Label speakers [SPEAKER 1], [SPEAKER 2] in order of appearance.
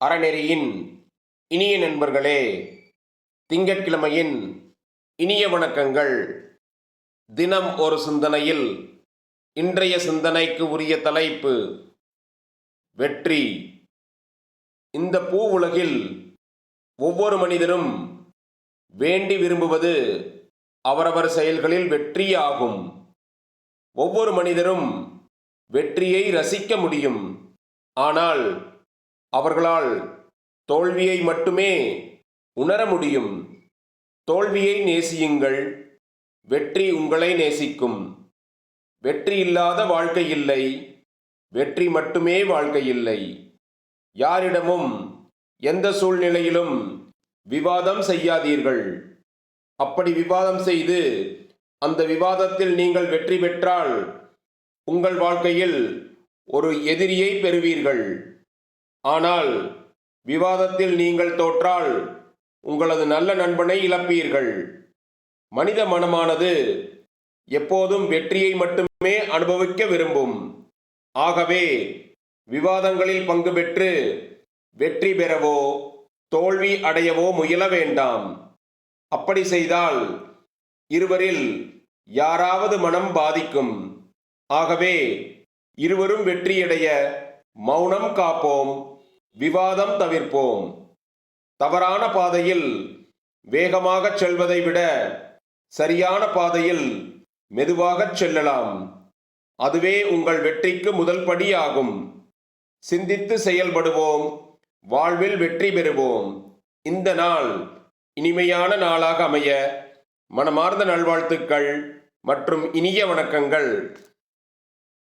[SPEAKER 1] அறநெறியின் இனிய நண்பர்களே திங்கட்கிழமையின் இனிய வணக்கங்கள். தினம் ஒரு சிந்தனையில் இன்றைய சிந்தனைக்கு உரிய தலைப்பு வெற்றி. இந்த பூ உலகில் ஒவ்வொரு மனிதரும் வேண்டி விரும்புவது அவரவர் செயல்களில் வெற்றியாகும் ஒவ்வொரு மனிதரும் வெற்றியை ரசிக்க முடியும். ஆனால் அவர்களால் தோல்வியை மட்டுமே உணர முடியும். தோல்வியை நேசியுங்கள். வெற்றி உங்களை நேசிக்கும். வெற்றி இல்லாத வாழ்க்கை இல்லை. வெற்றி மட்டுமே வாழ்க்கை இல்லை. யாரிடமும் எந்த சூழ்நிலையிலும் விவாதம் செய்யாதீர்கள். அப்படி விவாதம் செய்து அந்த விவாதத்தில் நீங்கள் வெற்றி பெற்றால் உங்கள் வாழ்க்கையில் ஒரு எதிரியை பெறுவீர்கள். ஆனால் விவாதத்தில் நீங்கள் தோற்றால் உங்களது நல்ல நண்பனை இழப்பீர்கள். மனித மனமானது எப்போதும் வெற்றியை மட்டுமே அனுபவிக்க விரும்பும். ஆகவே விவாதங்களில் பங்கு பெற்று வெற்றி பெறவோ தோல்வி அடையவோ முயல வேண்டாம். அப்படி செய்தால் இருவரில் யாராவது மனம் பாதிக்கும். ஆகவே இருவரும் வெற்றியடைய மௌனம் காப்போம் விவாதம் தவிர்ப்போம். தவறான பாதையில் வேகமாகச் செல்வதை விட சரியான பாதையில் மெதுவாகச் செல்லலாம். அதுவே உங்கள் வெற்றிக்கு முதல் படியாகும். சிந்தித்து செயல்படுவோம் வாழ்வில் வெற்றி பெறுவோம். இந்த நாள் இனிமையான நாளாக அமைய மனமார்ந்த நல்வாழ்த்துக்கள் மற்றும் இனிய வணக்கங்கள்.